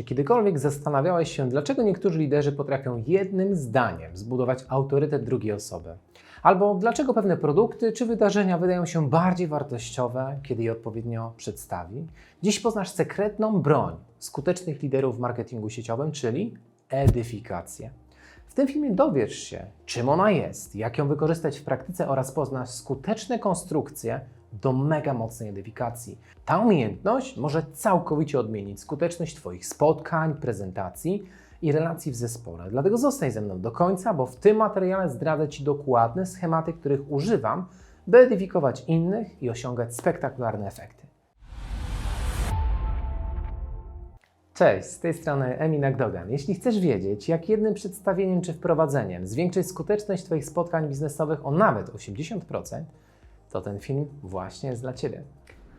Czy kiedykolwiek zastanawiałeś się, dlaczego niektórzy liderzy potrafią jednym zdaniem zbudować autorytet drugiej osoby? Albo dlaczego pewne produkty czy wydarzenia wydają się bardziej wartościowe, kiedy je odpowiednio przedstawi? Dziś poznasz sekretną broń skutecznych liderów w marketingu sieciowym, czyli edyfikację. W tym filmie dowiesz się, czym ona jest, jak ją wykorzystać w praktyce oraz poznasz skuteczne konstrukcje do mega mocnej edyfikacji. Ta umiejętność może całkowicie odmienić skuteczność Twoich spotkań, prezentacji i relacji w zespole. Dlatego zostań ze mną do końca, bo w tym materiale zdradzę Ci dokładne schematy, których używam, by edyfikować innych i osiągać spektakularne efekty. Cześć, z tej strony Emil Nagdogan. Jeśli chcesz wiedzieć, jak jednym przedstawieniem czy wprowadzeniem zwiększyć skuteczność Twoich spotkań biznesowych o nawet 80%, to ten film właśnie jest dla Ciebie.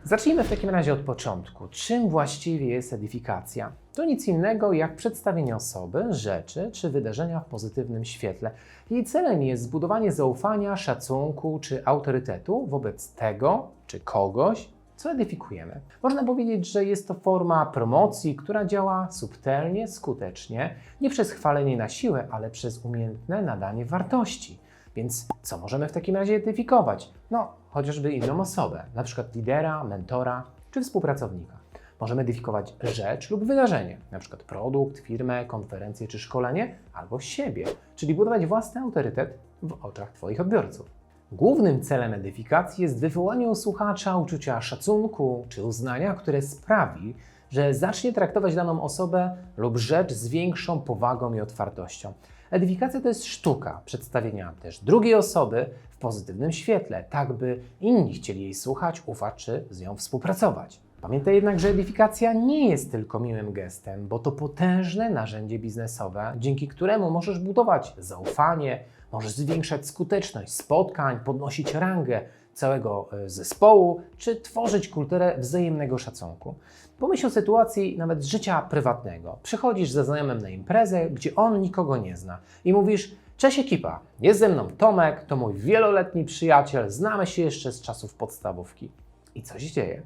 Zacznijmy w takim razie od początku. Czym właściwie jest edyfikacja? To nic innego jak przedstawienie osoby, rzeczy czy wydarzenia w pozytywnym świetle. Jej celem jest zbudowanie zaufania, szacunku czy autorytetu wobec tego czy kogoś, co edyfikujemy. Można powiedzieć, że jest to forma promocji, która działa subtelnie, skutecznie, nie przez chwalenie na siłę, ale przez umiejętne nadanie wartości. Więc co możemy w takim razie edyfikować? No, chociażby inną osobę, przykład lidera, mentora czy współpracownika. Możemy edyfikować rzecz lub wydarzenie, przykład produkt, firmę, konferencję czy szkolenie, albo siebie, czyli budować własny autorytet w oczach Twoich odbiorców. Głównym celem edyfikacji jest wywołanie u słuchacza uczucia szacunku czy uznania, które sprawi, że zacznie traktować daną osobę lub rzecz z większą powagą i otwartością. Edyfikacja to jest sztuka przedstawienia też drugiej osoby pozytywnym świetle, tak by inni chcieli jej słuchać, ufać czy z nią współpracować. Pamiętaj jednak, że edyfikacja nie jest tylko miłym gestem, bo to potężne narzędzie biznesowe, dzięki któremu możesz budować zaufanie, możesz zwiększać skuteczność spotkań, podnosić rangę całego e, zespołu, czy tworzyć kulturę wzajemnego szacunku. Pomyśl o sytuacji nawet życia prywatnego. Przychodzisz ze znajomym na imprezę, gdzie on nikogo nie zna i mówisz: Cześć ekipa, jest ze mną Tomek, to mój wieloletni przyjaciel, znamy się jeszcze z czasów podstawówki. I co się dzieje?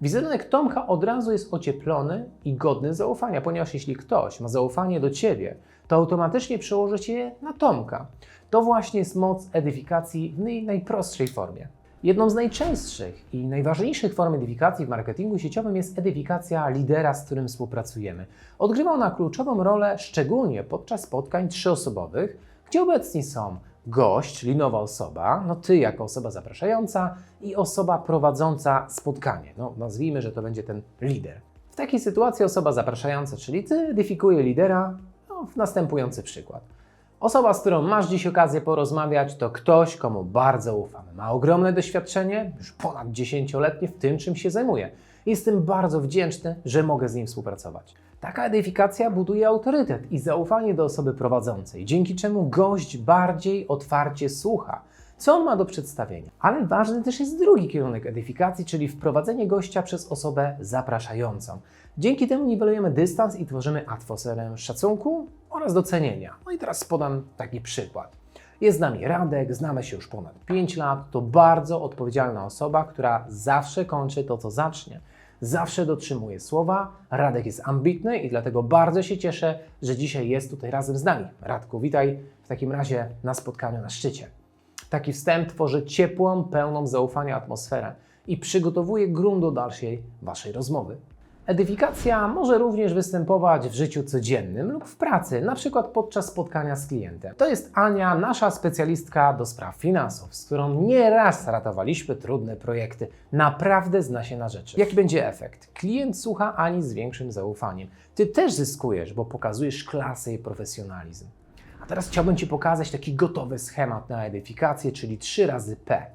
Wizerunek Tomka od razu jest ocieplony i godny zaufania, ponieważ jeśli ktoś ma zaufanie do ciebie, to automatycznie przełoży się na Tomka. To właśnie jest moc edyfikacji w najprostszej formie. Jedną z najczęstszych i najważniejszych form edyfikacji w marketingu sieciowym jest edyfikacja lidera, z którym współpracujemy. Odgrywa ona kluczową rolę szczególnie podczas spotkań trzyosobowych, gdzie obecni są gość, czyli nowa osoba, no ty jako osoba zapraszająca i osoba prowadząca spotkanie. No nazwijmy, że to będzie ten lider. W takiej sytuacji osoba zapraszająca, czyli ty, edyfikuje lidera no, w następujący przykład. Osoba, z którą masz dziś okazję porozmawiać, to ktoś, komu bardzo ufamy. Ma ogromne doświadczenie, już ponad 10-letnie w tym, czym się zajmuje. Jestem bardzo wdzięczny, że mogę z nim współpracować. Taka edyfikacja buduje autorytet i zaufanie do osoby prowadzącej, dzięki czemu gość bardziej otwarcie słucha, co on ma do przedstawienia. Ale ważny też jest drugi kierunek edyfikacji, czyli wprowadzenie gościa przez osobę zapraszającą. Dzięki temu niwelujemy dystans i tworzymy atmosferę szacunku oraz docenienia. No i teraz podam taki przykład. Jest z nami Radek, znamy się już ponad 5 lat. To bardzo odpowiedzialna osoba, która zawsze kończy to, co zacznie. Zawsze dotrzymuje słowa. Radek jest ambitny i dlatego bardzo się cieszę, że dzisiaj jest tutaj razem z nami. Radku, witaj w takim razie na spotkaniu na szczycie. Taki wstęp tworzy ciepłą, pełną zaufania atmosferę i przygotowuje grunt do dalszej Waszej rozmowy. Edyfikacja może również występować w życiu codziennym lub w pracy, na przykład podczas spotkania z klientem. To jest Ania, nasza specjalistka do spraw finansów, z którą nieraz ratowaliśmy trudne projekty. Naprawdę zna się na rzeczy. Jaki będzie efekt? Klient słucha Ani z większym zaufaniem. Ty też zyskujesz, bo pokazujesz klasę i profesjonalizm. A teraz chciałbym Ci pokazać taki gotowy schemat na edyfikację, czyli 3 razy P.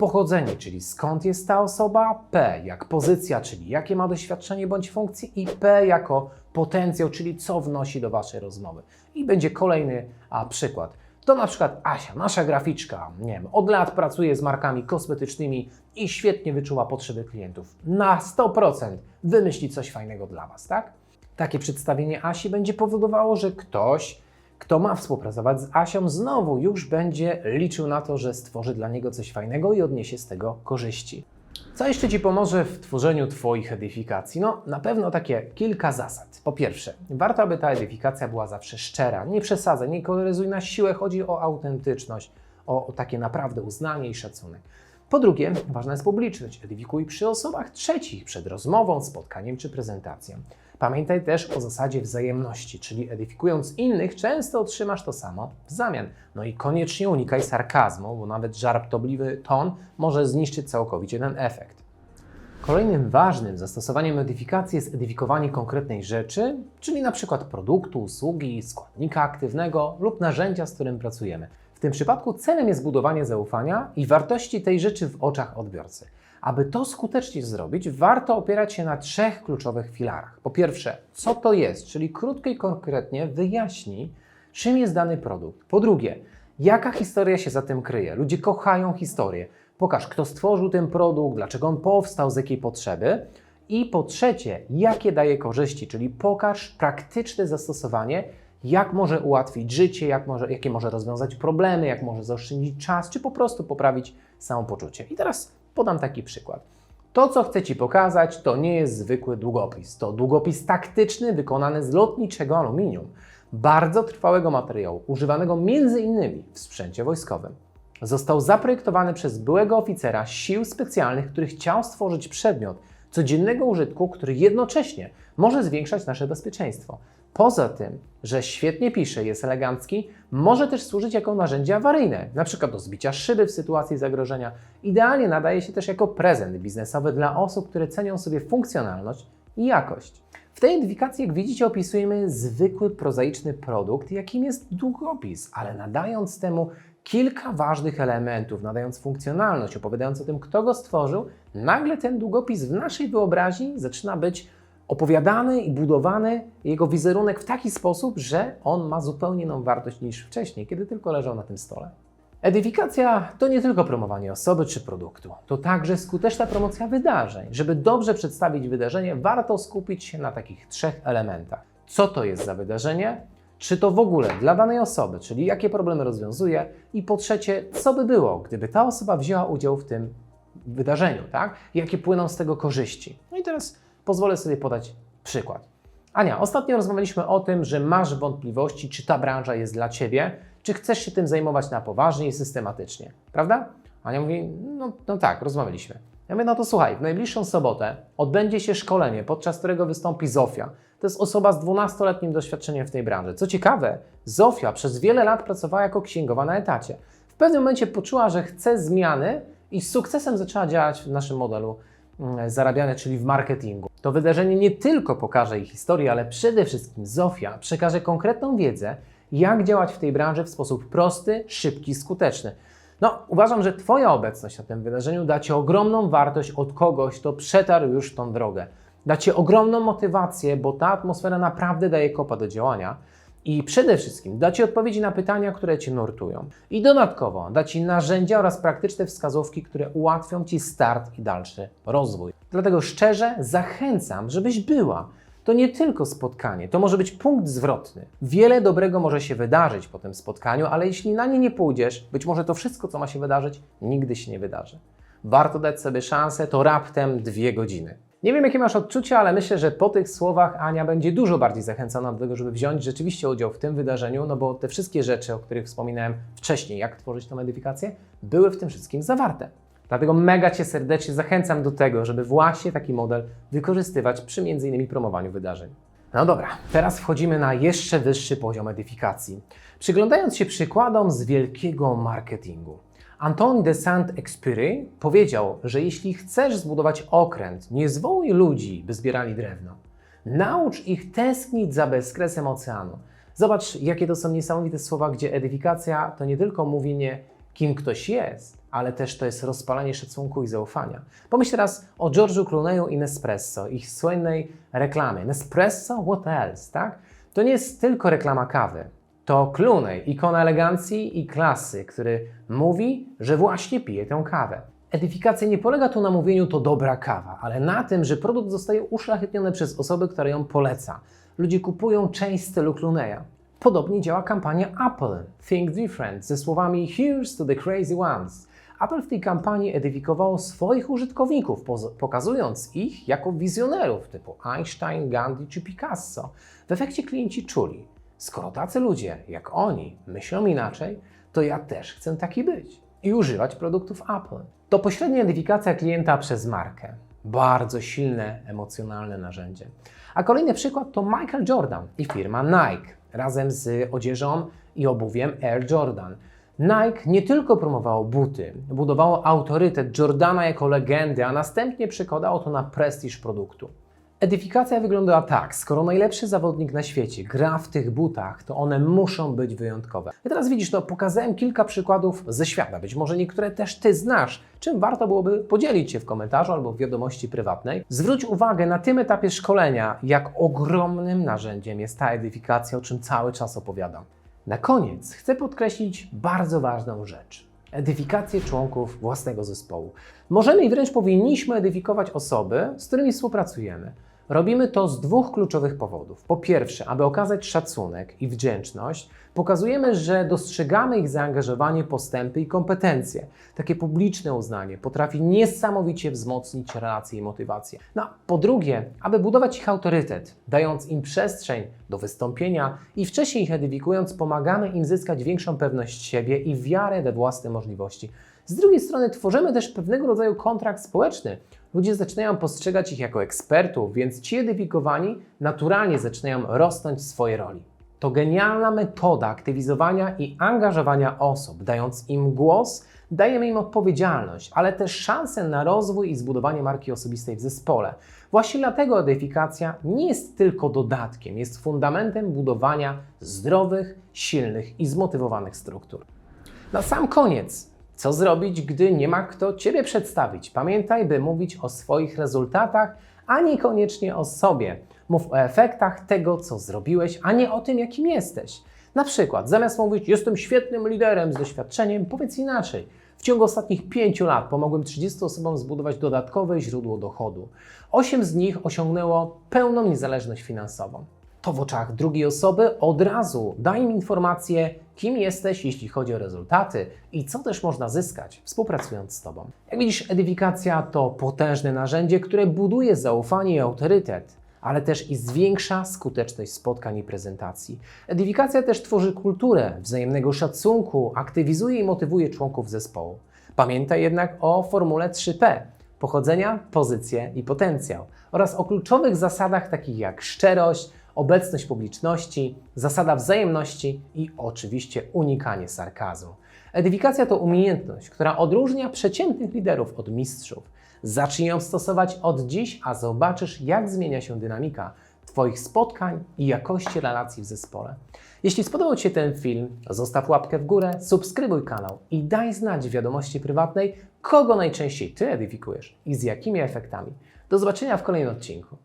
Pochodzenie, czyli skąd jest ta osoba, P jak pozycja, czyli jakie ma doświadczenie bądź funkcję i P jako potencjał, czyli co wnosi do Waszej rozmowy. I będzie kolejny a, przykład. To na przykład Asia, nasza graficzka, nie wiem, od lat pracuje z markami kosmetycznymi i świetnie wyczuła potrzeby klientów. Na 100% wymyśli coś fajnego dla Was, tak? Takie przedstawienie Asi będzie powodowało, że ktoś kto ma współpracować z Asią, znowu już będzie liczył na to, że stworzy dla niego coś fajnego i odniesie z tego korzyści. Co jeszcze Ci pomoże w tworzeniu Twoich edyfikacji? No, na pewno takie kilka zasad. Po pierwsze, warto, aby ta edyfikacja była zawsze szczera. Nie przesadzaj, nie koloryzuj na siłę, chodzi o autentyczność, o, o takie naprawdę uznanie i szacunek. Po drugie, ważna jest publiczność. Edyfikuj przy osobach trzecich, przed rozmową, spotkaniem czy prezentacją. Pamiętaj też o zasadzie wzajemności, czyli edyfikując innych, często otrzymasz to samo w zamian. No i koniecznie unikaj sarkazmu, bo nawet żartobliwy ton może zniszczyć całkowicie ten efekt. Kolejnym ważnym zastosowaniem edyfikacji jest edyfikowanie konkretnej rzeczy, czyli przykład produktu, usługi, składnika aktywnego lub narzędzia, z którym pracujemy. W tym przypadku celem jest budowanie zaufania i wartości tej rzeczy w oczach odbiorcy. Aby to skutecznie zrobić, warto opierać się na trzech kluczowych filarach. Po pierwsze, co to jest, czyli krótko i konkretnie wyjaśnij, czym jest dany produkt. Po drugie, jaka historia się za tym kryje. Ludzie kochają historię. Pokaż, kto stworzył ten produkt, dlaczego on powstał, z jakiej potrzeby. I po trzecie, jakie daje korzyści, czyli pokaż praktyczne zastosowanie, jak może ułatwić życie, jak może, jakie może rozwiązać problemy, jak może zaoszczędzić czas, czy po prostu poprawić samopoczucie. I teraz podam taki przykład. To, co chcę Ci pokazać, to nie jest zwykły długopis. To długopis taktyczny wykonany z lotniczego aluminium, bardzo trwałego materiału, używanego innymi w sprzęcie wojskowym. Został zaprojektowany przez byłego oficera sił specjalnych, który chciał stworzyć przedmiot codziennego użytku, który jednocześnie może zwiększać nasze bezpieczeństwo. Poza tym, że świetnie pisze, jest elegancki, może też służyć jako narzędzie awaryjne, np. do zbicia szyby w sytuacji zagrożenia. Idealnie nadaje się też jako prezent biznesowy dla osób, które cenią sobie funkcjonalność i jakość. W tej edyfikacji, jak widzicie, opisujemy zwykły, prozaiczny produkt, jakim jest długopis, ale nadając temu kilka ważnych elementów, nadając funkcjonalność, opowiadając o tym, kto go stworzył, nagle ten długopis w naszej wyobraźni zaczyna być opowiadany i budowany jego wizerunek w taki sposób, że on ma zupełnie inną wartość niż wcześniej, kiedy tylko leżał na tym stole. Edyfikacja to nie tylko promowanie osoby czy produktu, to także skuteczna promocja wydarzeń. Żeby dobrze przedstawić wydarzenie, warto skupić się na takich trzech elementach. Co to jest za wydarzenie? Czy to w ogóle dla danej osoby, czyli jakie problemy rozwiązuje? I po trzecie, co by było, gdyby ta osoba wzięła udział w tym wydarzeniu, tak? Jakie płyną z tego korzyści? No i teraz pozwolę sobie podać przykład. Ania, ostatnio rozmawialiśmy o tym, że masz wątpliwości, czy ta branża jest dla Ciebie, czy chcesz się tym zajmować na poważnie i systematycznie, prawda? Ania mówi, no, no tak, rozmawialiśmy. Ja mówię, no to słuchaj, w najbliższą sobotę odbędzie się szkolenie, podczas którego wystąpi Zofia. To jest osoba z 12-letnim doświadczeniem w tej branży. Co ciekawe, Zofia przez wiele lat pracowała jako księgowa na etacie. W pewnym momencie poczuła, że chce zmiany i z sukcesem zaczęła działać w naszym modelu mm, zarabiania, czyli w marketingu. To wydarzenie nie tylko pokaże jej historię, ale przede wszystkim Zofia przekaże konkretną wiedzę, jak działać w tej branży w sposób prosty, szybki, skuteczny. No, uważam, że Twoja obecność na tym wydarzeniu da Ci ogromną wartość od kogoś, kto przetarł już tą drogę. Da Ci ogromną motywację, bo ta atmosfera naprawdę daje kopa do działania. I przede wszystkim da Ci odpowiedzi na pytania, które Cię nurtują. I dodatkowo da Ci narzędzia oraz praktyczne wskazówki, które ułatwią Ci start i dalszy rozwój. Dlatego szczerze zachęcam, żebyś była. To nie tylko spotkanie, to może być punkt zwrotny. Wiele dobrego może się wydarzyć po tym spotkaniu, ale jeśli na nie nie pójdziesz, być może to wszystko, co ma się wydarzyć, nigdy się nie wydarzy. Warto dać sobie szansę, to raptem dwie godziny. Nie wiem, jakie masz odczucia, ale myślę, że po tych słowach Ania będzie dużo bardziej zachęcona do tego, żeby wziąć rzeczywiście udział w tym wydarzeniu, no bo te wszystkie rzeczy, o których wspominałem wcześniej, jak tworzyć tą edyfikację, były w tym wszystkim zawarte. Dlatego mega Cię serdecznie zachęcam do tego, żeby właśnie taki model wykorzystywać przy m.in. promowaniu wydarzeń. No dobra, teraz wchodzimy na jeszcze wyższy poziom edyfikacji. Przyglądając się przykładom z wielkiego marketingu. Antoine de Saint-Exupéry powiedział, że jeśli chcesz zbudować okręt, nie zwołuj ludzi, by zbierali drewno. Naucz ich tęsknić za bezkresem oceanu. Zobacz, jakie to są niesamowite słowa, gdzie edyfikacja to nie tylko mówienie, kim ktoś jest, ale też to jest rozpalanie szacunku i zaufania. Pomyśl teraz o George'u Clooney'u i Nespresso, ich słynnej reklamie. Nespresso, what else, tak? To nie jest tylko reklama kawy. To Clooney, ikona elegancji i klasy, który mówi, że właśnie pije tę kawę. Edyfikacja nie polega tu na mówieniu to dobra kawa, ale na tym, że produkt zostaje uszlachetniony przez osoby, które ją poleca. Ludzie kupują część stylu Clooney'a. Podobnie działa kampania Apple Think Different ze słowami Here's to the crazy ones. Apple w tej kampanii edyfikowało swoich użytkowników, pokazując ich jako wizjonerów typu Einstein, Gandhi czy Picasso. W efekcie klienci czuli, skoro tacy ludzie jak oni myślą inaczej, to ja też chcę taki być i używać produktów Apple. To pośrednia identyfikacja klienta przez markę. Bardzo silne, emocjonalne narzędzie. A kolejny przykład to Michael Jordan i firma Nike razem z odzieżą i obuwiem Air Jordan. Nike nie tylko promowało buty, budowało autorytet Jordana jako legendy, a następnie przekładało to na prestiż produktu. Edyfikacja wyglądała tak, skoro najlepszy zawodnik na świecie gra w tych butach, to one muszą być wyjątkowe. I teraz widzisz, no pokazałem kilka przykładów ze świata, być może niektóre też Ty znasz, czym warto byłoby podzielić się w komentarzu albo w wiadomości prywatnej. Zwróć uwagę na tym etapie szkolenia, jak ogromnym narzędziem jest ta edyfikacja, o czym cały czas opowiadam. Na koniec chcę podkreślić bardzo ważną rzecz. Edyfikację członków własnego zespołu. Możemy i wręcz powinniśmy edyfikować osoby, z którymi współpracujemy. Robimy to z dwóch kluczowych powodów. Po pierwsze, aby okazać szacunek i wdzięczność, pokazujemy, że dostrzegamy ich zaangażowanie, postępy i kompetencje. Takie publiczne uznanie potrafi niesamowicie wzmocnić relacje i motywację. No, po drugie, aby budować ich autorytet, dając im przestrzeń do wystąpienia i wcześniej ich edyfikując, pomagamy im zyskać większą pewność siebie i wiarę we własne możliwości. Z drugiej strony tworzymy też pewnego rodzaju kontrakt społeczny. Ludzie zaczynają postrzegać ich jako ekspertów, więc ci edyfikowani naturalnie zaczynają rosnąć w swojej roli. To genialna metoda aktywizowania i angażowania osób. Dając im głos, dajemy im odpowiedzialność, ale też szansę na rozwój i zbudowanie marki osobistej w zespole. Właśnie dlatego edyfikacja nie jest tylko dodatkiem, jest fundamentem budowania zdrowych, silnych i zmotywowanych struktur. Na sam koniec, co zrobić, gdy nie ma kto Ciebie przedstawić? Pamiętaj, by mówić o swoich rezultatach, a niekoniecznie o sobie. Mów o efektach tego, co zrobiłeś, a nie o tym, jakim jesteś. Na przykład, zamiast mówić, jestem świetnym liderem z doświadczeniem, powiedz inaczej. W ciągu ostatnich pięciu lat pomogłem 30 osobom zbudować dodatkowe źródło dochodu. Osiem z nich osiągnęło pełną niezależność finansową to w oczach drugiej osoby od razu daj im informację, kim jesteś, jeśli chodzi o rezultaty i co też można zyskać współpracując z Tobą. Jak widzisz, edyfikacja to potężne narzędzie, które buduje zaufanie i autorytet, ale też i zwiększa skuteczność spotkań i prezentacji. Edyfikacja też tworzy kulturę wzajemnego szacunku, aktywizuje i motywuje członków zespołu. Pamiętaj jednak o formule 3P pochodzenia, pozycję i potencjał oraz o kluczowych zasadach takich jak szczerość, obecność publiczności, zasada wzajemności i oczywiście unikanie sarkazmu. Edyfikacja to umiejętność, która odróżnia przeciętnych liderów od mistrzów. Zacznij ją stosować od dziś, a zobaczysz, jak zmienia się dynamika Twoich spotkań i jakości relacji w zespole. Jeśli spodobał Ci się ten film, zostaw łapkę w górę, subskrybuj kanał i daj znać w wiadomości prywatnej, kogo najczęściej Ty edyfikujesz i z jakimi efektami. Do zobaczenia w kolejnym odcinku.